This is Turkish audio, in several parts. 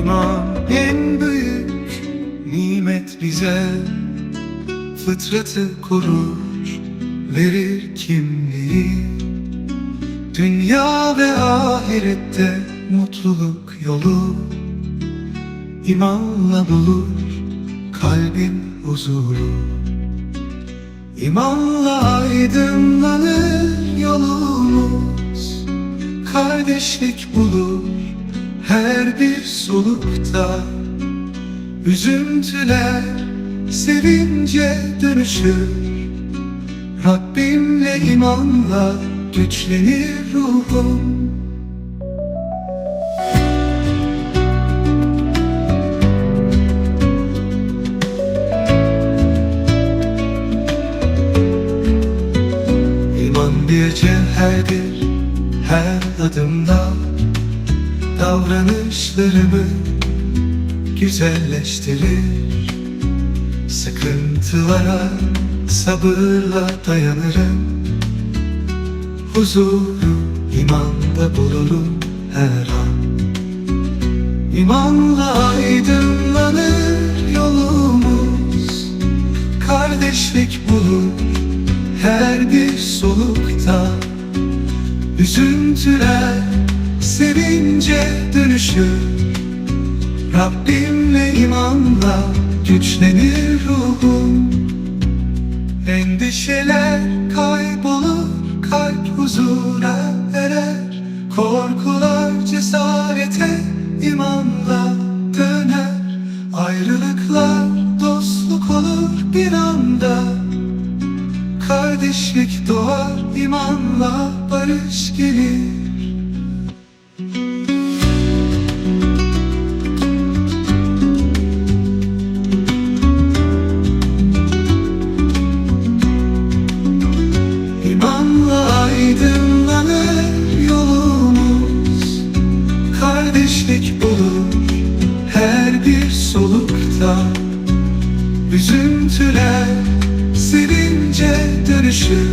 İman en büyük nimet bize Fıtratı korur, verir kimliği. Dünya ve ahirette mutluluk yolu İmanla bulur kalbin huzuru. İmanla aydınlanır yolumuz Kardeşlik bulur her bir solukta Üzüntüler sevince dönüşür. Rabbimle imanla güçlenir ruhum. İman bir cevherdir her adımda Davranışlarımı güzelleştirir. Sıkıntılara sabırla dayanırım. Huzuru imanda bulurum her an. İmanla aydınlanır yolumuz. Kardeşlik bulur her bir solukta. Üzüntüler sevince dönüşür. Rabbimle imanla güçlenir ruhum. Endişeler kaybolur, kalp huzura erer. Korkular cesarete imanla döner. Ayrılıklar dostluk olur bir anda. Kardeşlik doğar imanla barış gelir bir solukta. Üzüntüler sevince dönüşür.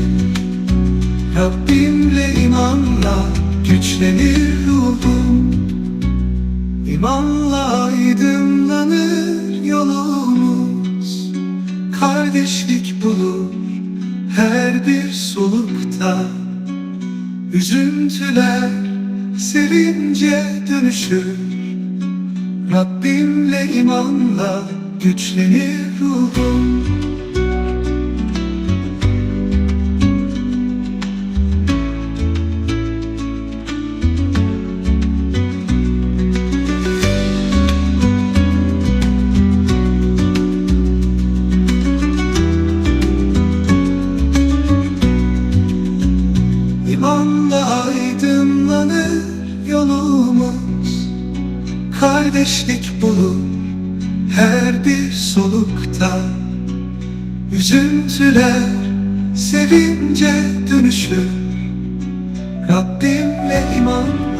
Rabbimle imanla güçlenir ruhum. İmanla aydınlanır yolumuz. Kardeşlik bulur her bir solukta. Üzüntüler sevince dönüşür Rabbimle imanla güçlenir ruhum. İmanla aydınlanır yolumuz Kardeşlik bulur her bir solukta. Üzüntüler sevince dönüşür. Rabbimle iman